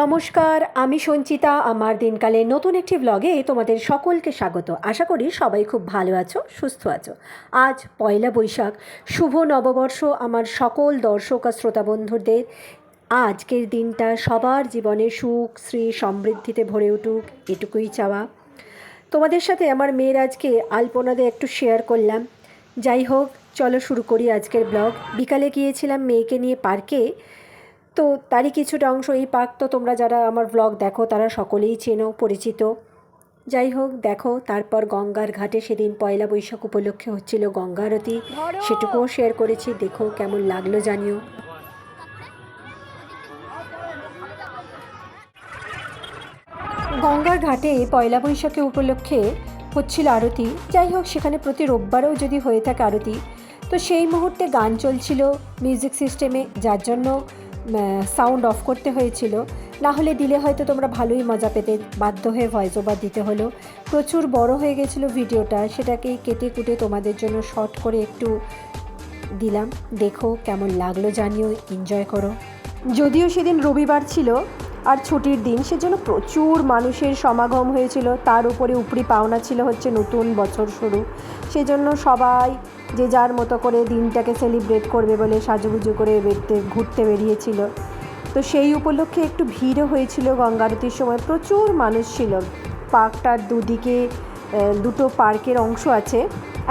নমস্কার, আমি সঞ্চিতা। আমার দিনকালে নতুন একটি ব্লগে তোমাদের সকলকে স্বাগত। আশা করি সবাই খুব ভালো আছো, সুস্থ আছো। আজ পয়লা বৈশাখ, শুভ নববর্ষ আমার সকল দর্শক আর শ্রোতা বন্ধুদের। আজকের দিনটা সবার জীবনে সুখ শ্রী সমৃদ্ধিতে ভরে উঠুক এটুকুই চাওয়া। তোমাদের সাথে আমার মেয়ের আজকে আলপনাদের একটু শেয়ার করলাম। যাই হোক, চলো শুরু করি আজকের ব্লগ বিকালে গিয়েছিলাম মেয়েকে নিয়ে পার্কে তো তারই কিছুটা অংশ এই পার্ক তো তোমরা যারা আমার ব্লগ দেখো তারা সকলেই চেনো পরিচিত। যাই হোক দেখো তারপর গঙ্গার ঘাটে সেদিন পয়লা বৈশাখ উপলক্ষে হচ্ছিল গঙ্গা আরতি সেটুকুও শেয়ার করেছি দেখো কেমন লাগল জানিও। গঙ্গার ঘাটে পয়লা বৈশাখে উপলক্ষে হচ্ছিল আরতি। যাই হোক সেখানে প্রতি রোববারেও যদি হয়ে থাকে আরতি। তো সেই মুহূর্তে গান চলছিল মিউজিক সিস্টেমে যার জন্য সাউন্ড অফ করতে হয়েছিল। না হলে দিলে হয়তো তোমরা ভালোই মজা পেতে বাধ্য হয়ে ভয়েস ওভার দিতে হলো। প্রচুর বড় হয়ে গেছিল ভিডিওটা, সেটাকেই কেটে কুটে তোমাদের জন্য শর্ট করে একটু দিলাম। দেখো কেমন লাগল, জানিও এনজয় করো। যদিও সেদিন রবিবার ছিল আর ছুটির দিন, সেজন্য প্রচুর মানুষের সমাগম হয়েছিল। তার উপরে উপরি পাওনা ছিল হচ্ছে নতুন বছর শুরু। সেজন্য সবাই যে যার মতো করে দিনটাকে সেলিব্রেট করবে বলে সাজুগুজু করে বেরতে ঘুরতে বেরিয়েছিল। তো সেই উপলক্ষে একটু ভিড়ও হয়েছিল গঙ্গা আরতির সময়। প্রচুর মানুষ ছিল। পার্কটার দুদিকে দুটো পার্কের অংশ আছে।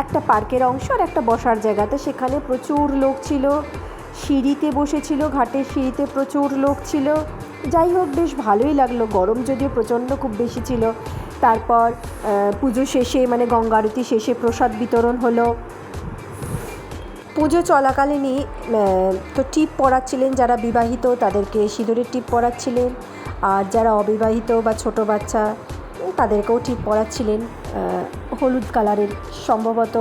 একটা পার্কের অংশ আর একটা বসার জায়গা। তো সেখানে প্রচুর লোক ছিল। সিঁড়িতে বসেছিল, ঘাটের সিঁড়িতে প্রচুর লোক ছিল। যাই হোক, বেশ ভালোই লাগল। গরম যদিও প্রচণ্ড খুব বেশি ছিল। তারপর পুজো শেষে মানে গঙ্গা আরতি শেষে প্রসাদ বিতরণ হলো। পুজো চলাকালীনই তো টিপ পরাচ্ছিলেন যারা বিবাহিত, তাদেরকে সিঁদুরের টিপ পরাচ্ছিলেন। আর যারা অবিবাহিত বা ছোট বাচ্চা, তাদেরকেও টিপ পরাচ্ছিলেন হলুদ কালারের। সম্ভবত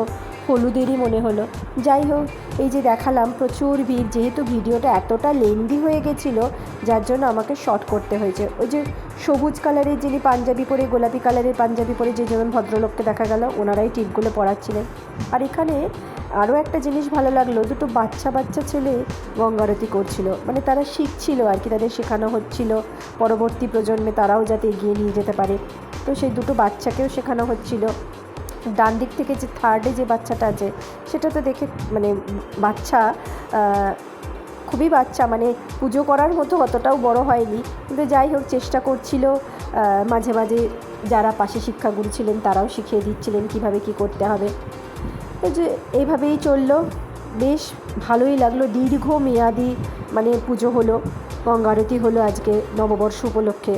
হলুদেরই মনে হলো। যাই হোক, এই যে দেখালাম, প্রচুর ভিড়। যেহেতু ভিডিওটা এতটা লেন্দি হয়ে গেছিল, যার জন্য আমাকে শর্ট করতে হয়েছে। ওই যে সবুজ কালারের যিনি পাঞ্জাবি পরে, গোলাপি কালারের পাঞ্জাবি পরে যে যেমন ভদ্রলোককে দেখা গেল, ওনারাই টিপগুলো পরাচ্ছিলেন। আর এখানে আরও একটা জিনিস ভালো লাগল, দুটো বাচ্চা বাচ্চা ছেলে গঙ্গারতি করছিল। মানে তারা শিখছিল আর কি, তাদের শেখানো হচ্ছিল। পরবর্তী প্রজন্মে তারাও যাতে এগিয়ে নিয়ে যেতে পারে। তো সেই দুটো বাচ্চাকেও শেখানো হচ্ছিল। ডান দিক থেকে যে থার্ডে যে বাচ্চাটা আছে সেটা তো দেখে মানে বাচ্চা খুবই বাচ্চা মানে পুজো করার মতো অতটাও বড় হয়নি। কিন্তু যাই হোক, চেষ্টা করছিল মাঝে মাঝে যারা পাশে শিক্ষাগুরু ছিলেন, তারাও শিখিয়ে দিচ্ছিলেন কীভাবে কি করতে হবে। যে এইভাবেই চলল। বেশ ভালোই লাগল দীর্ঘ মেয়াদি মানে পুজো হলো, গঙ্গারতি হলো আজকে নববর্ষ উপলক্ষে।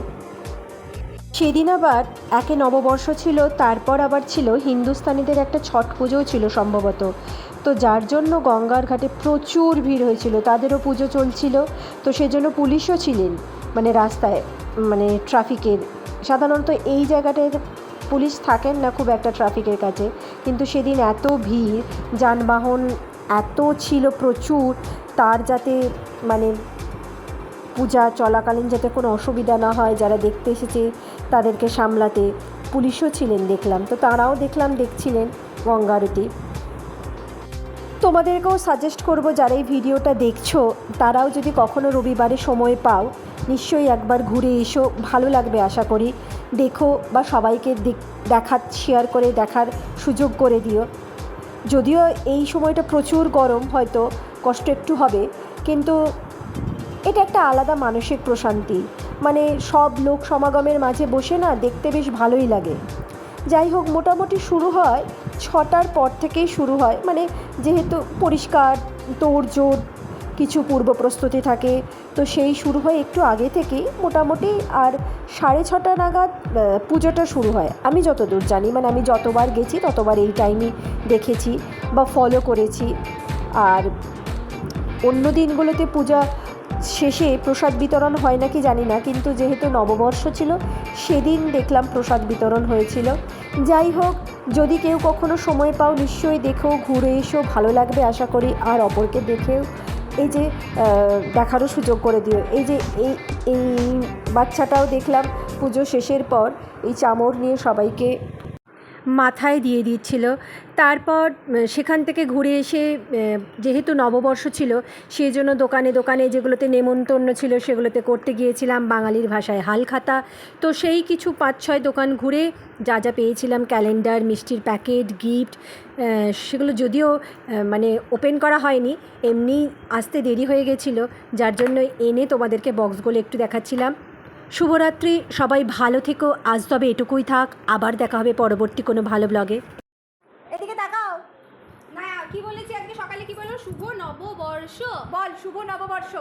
সেদিন আবার একে নববর্ষ ছিল, তারপর আবার ছিল হিন্দুস্তানিদের একটা ছট পুজোও ছিল সম্ভবত। তো যার জন্য গঙ্গার ঘাটে প্রচুর ভিড় হয়েছিল, তাদেরও পুজো চলছিল। তো সেজন্য পুলিশও ছিলেন মানে রাস্তায় মানে ট্রাফিকের। সাধারণত এই জায়গাটায় পুলিশ থাকেন না খুব একটা ট্রাফিকের কাছে। কিন্তু সেদিন এত ভিড়, যানবাহন এত ছিল প্রচুর, তার যাতে মানে পূজা চলাকালীন যাতে কোনো অসুবিধা না হয়, যারা দেখতে এসেছে তাদেরকে সামলাতে পুলিশও ছিলেন দেখলাম। তো তারাও দেখলাম, দেখছিলেন গঙ্গারতি তোমাদেরকেও সাজেস্ট করব, যারা এই ভিডিওটা দেখছ, তারাও যদি কখনো রবিবারে সময় পাও, নিশ্চয়ই একবার ঘুরে এসো, ভালো লাগবে আশা করি। দেখো বা সবাইকে দেখ- শেয়ার করে দেখার সুযোগ করে দিও। যদিও এই সময়টা প্রচুর গরম, হয়তো কষ্ট একটু হবে, কিন্তু এটা একটা আলাদা মানসিক প্রশান্তি। মানে সব লোক সমাগমের মাঝে বসে না দেখতে বেশ ভালোই লাগে। যাই হোক, মোটামুটি শুরু হয় ছটার পর থেকেই শুরু হয়। মানে যেহেতু পরিষ্কার, তোড়জোড়, কিছু পূর্ব প্রস্তুতি থাকে, তো সেই শুরু হয় একটু আগে থেকেই। মোটামুটি আর সাড়ে ছটা নাগাদ পুজোটা শুরু হয়। আমি যতদূর জানি মানে আমি যতবার গেছি ততবার এই টাইমই দেখেছি বা ফলো করেছি। আর অন্য দিনগুলোতে পূজা শেষে প্রসাদ বিতরণ হয় নাকি জানি না, কিন্তু যেহেতু নববর্ষ ছিল, সেদিন দেখলাম প্রসাদ বিতরণ হয়েছিল। যাই হোক, যদি কেউ কখনো সময় পাও, নিশ্চয়ই দেখো, ঘুরে এসো, ভালো লাগবে আশা করি। আর অপরকে দেখেও এই যে দেখারও সুযোগ করে দিও। এই যে, এই এই বাচ্চাটাও দেখলাম, পুজো শেষের পর এই চামড় নিয়ে সবাইকে মাথায় দিয়ে দিচ্ছিল। তারপর সেখান থেকে ঘুরে এসে যেহেতু নববর্ষ ছিল সেই জন্য দোকানে দোকানে যেগুলোতে নেমন্তন্ন ছিল, সেগুলোতে করতে গিয়েছিলাম বাঙালির ভাষায় হালখাতা। তো সেই কিছু পাঁচ ছয় দোকান ঘুরে যা যা পেয়েছিলাম, ক্যালেন্ডার, মিষ্টির প্যাকেট, গিফট সেগুলো যদিও মানে ওপেন করা হয়নি, এমনি আসতে দেরি হয়ে গেছিল, যার জন্য এনে তোমাদেরকে বক্সগুলো একটু দেখাচ্ছিলাম। শুভরাত্রি, সবাই ভালো থেকো, আজ তবে এটুকুই থাক, আবার দেখা হবে পরবর্তী কোনো ভালো ব্লগে। এদিকে তাকাও। না, কি বলেছি আজকে সকালে কি বলো? শুভ নববর্ষ। বল, শুভ নববর্ষ।